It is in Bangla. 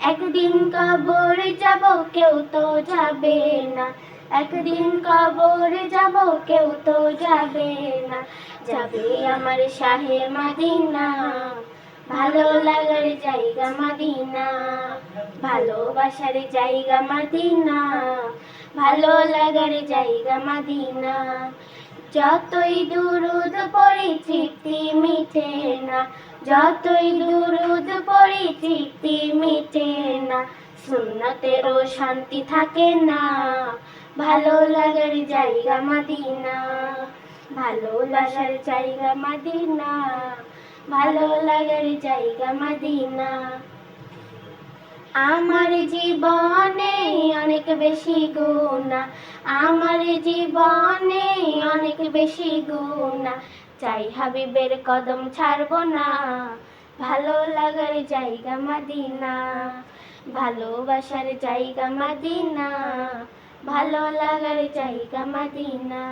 একদিন কবর যাব, কেউ তো যাবে না। একদিন কবর যাব, কেউ তো যাবে না। যাবে আমার শাহে মাদিনা, ভালো লাগার জায়গা মাদিনা। ভালোবাসার জায়গা মাদিনা, ভালো লাগার জায়গা মাদিনা। যতই দুরুদ পড়ি, তৃপ্তি মিটে না। যতই দুরুদ পড়ি তৃপ্তি মিটে না সুন্নতেরও শান্তি থাকে না। ভালো লাগার জায়গা মাদিনা ভালোবাসার জায়গা মাদিনা, ভালো লাগার জায়গা মাদিনা। আমার জীবনে অনেক বেশি গুণা আমার জীবনে অনেক বেশি গুণা চাই হাবিবের কদম ছাড়ব না। ভালো লাগার জায়গা মাদিনা, ভালোবাসার জায়গা মাদিনা, ভালো লাগার জায়গা মাদিনা।